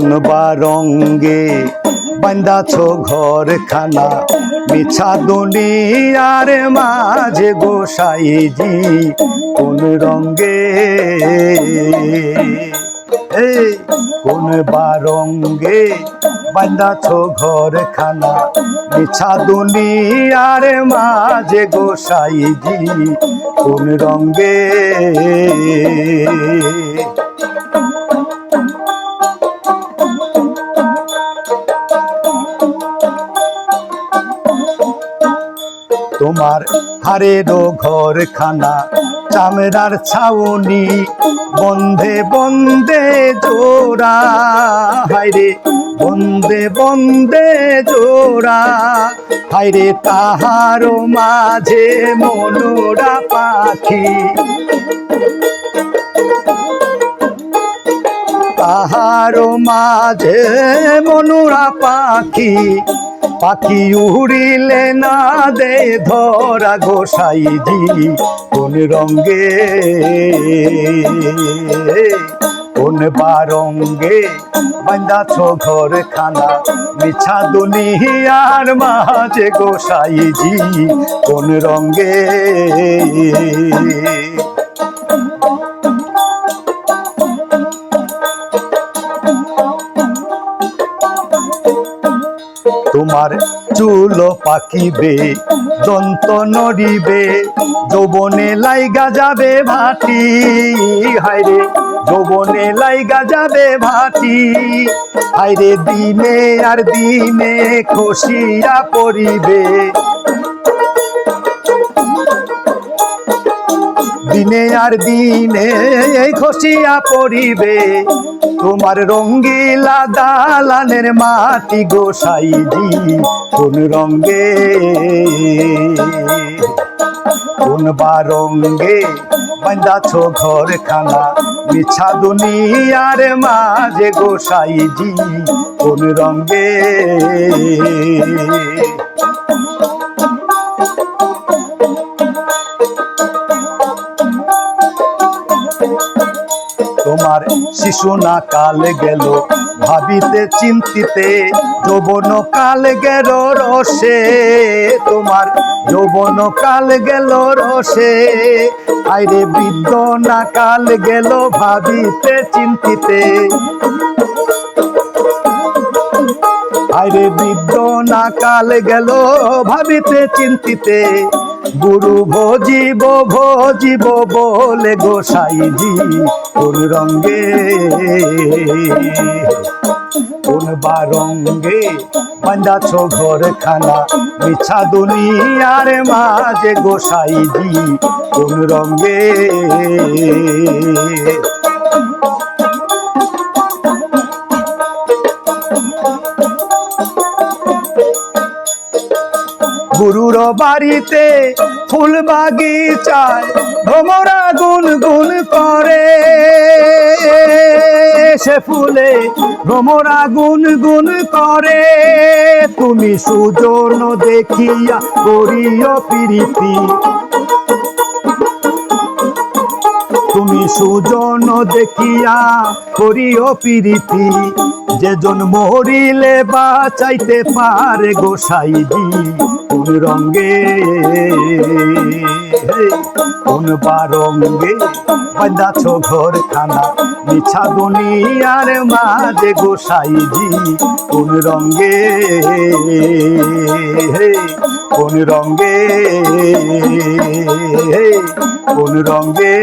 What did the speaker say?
কোন বা রঙ্গে বান্দাছ ঘর খানা মিছা দুনি দুনিয়ার মাঝে গোসাইজি কোন রঙ্গে কোন বা রঙ্গে বান্দাছ ঘর খানা মিছা দুনি দুনিয়ার মাঝে গোসাইজি কোন রঙ্গে তোমার হারেরও ঘর খানা চামড়ার ছাউনি বন্ধে বন্ধে জোড়া। হাইরে বন্ধে বন্ধে জোড়া। হাইরে তাহারও মাঝে মনোরা পাখি। তাহারও মাঝে মনোরা পাখি। পাখি উড়িলে না দে ধরা গোসাইজি, কোন রঙ্গে কোন বারঙ্গে বান্দাছ ঘর খানা মিছা দুনিয়ার মাঝে গোসাইজি, কোন রঙ্গে তোমার চুল পাকিবে, দন্ত নড়িবে, যৌবনে লাইগা যাবে ভাটি। হাইরে যৌবনে লাইগা যাবে ভাটি। হাইরে দিনে আর দিনে খসিয়া পড়িবে। দিনে আর দিনে এই খসিয়া পড়িবে। তোমার রঙ্গিলা দালানের মাটি গোসাইজি কোন রঙ্গে? কোন বা রঙ্গে বান্দাছ ঘর খানা মিছা দুনিয়ার মাঝে গোসাইজি কোন রঙ্গে? তোমার শিশু না কাল গেল। ভাবিতে, চিন্তিতে যৌবন কাল গেল রসে। তোমার যৌবন কাল গেল রসে। আইরে বৃদ্ধ না কাল গেল ভাবিতে, চিন্তিতে। আইরে বৃদ্ধ না কাল গেল ভাবিতে, চিন্তিতে। গুরু ভজিব ভজিব বলে গোসাইজি, কোন রঙ্গে? কোন বা রঙ্গে? বান্দাছ ঘর খানা মিছা দুনিয়ার মাঝে গোসাইজি, কোন রঙ্গে? গুরুর বাড়িতে ফুল বাগিচায় ভোমরা গুন গুন করে। সে ফুলে ভ্রমরা গুন গুন করে। তুমি সুজন দেখিয়া করিও প্রীতি। সুজন দেখিয়া করিও প্রীতি যেজন মরিলে বাঁচাইতে পারে গোসাইজি কোন রঙ্গে কোন বা রঙ্গে বান্দাছ ঘর খানা মিছা দুনিয়ার মাঝে গোসাইজি কোন রঙ্গে কোন রঙ্গে কোন রঙ্গে